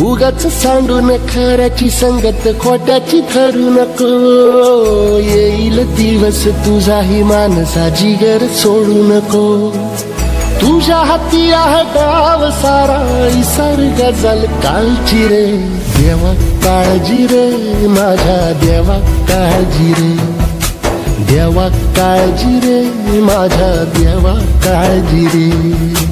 उगाच सांडून खऱ्याची संगत खोट्याची ठरू नको. येईल दिवस तुझाही मानसा जिगर सोडू नको. तुझ्या हाती आहे गाव सारा इसार गजल कालची रे. देवा काळजी रे माझ्या देवा काळजी रे. देवा काळजी रे माझ्या देवा काळजी रे.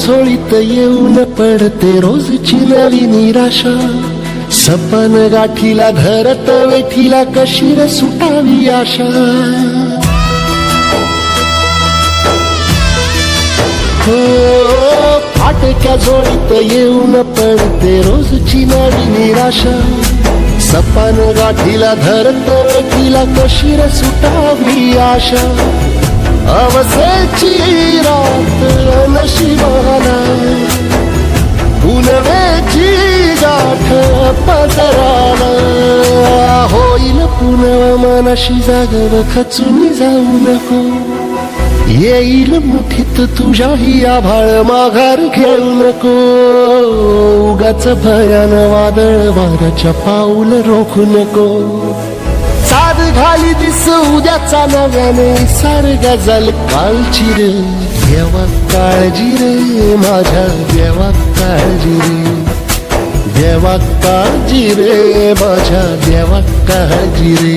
झोळीत येऊन पडते रोजची नवी निराशा. सपन गाठीला धरत वेठीला कशी सुटावी आशा. हो फाटक्या झोळीत येऊन पडते रोजची नवी निराशा. सपन गाठीला धरत वेठीला कशी सुटावी आशा. अवसेची रात नशिबाला पुनवेची गाठ पदराला होईल पुनव मनाशी जागव खचून जाऊ नको. येईल मुठीत तुझ्याही आभाळ माघार घेऊ नको. उगाच भयान वादळ वाराच्या पाऊल रोखू नको. साध दिस उद्याचा नव्याने सार गजल कालची रे. देवा काळजी रे माझ्या देवा काळजी रे. देवा काळजी रे माझ्या देवा काळजी रे.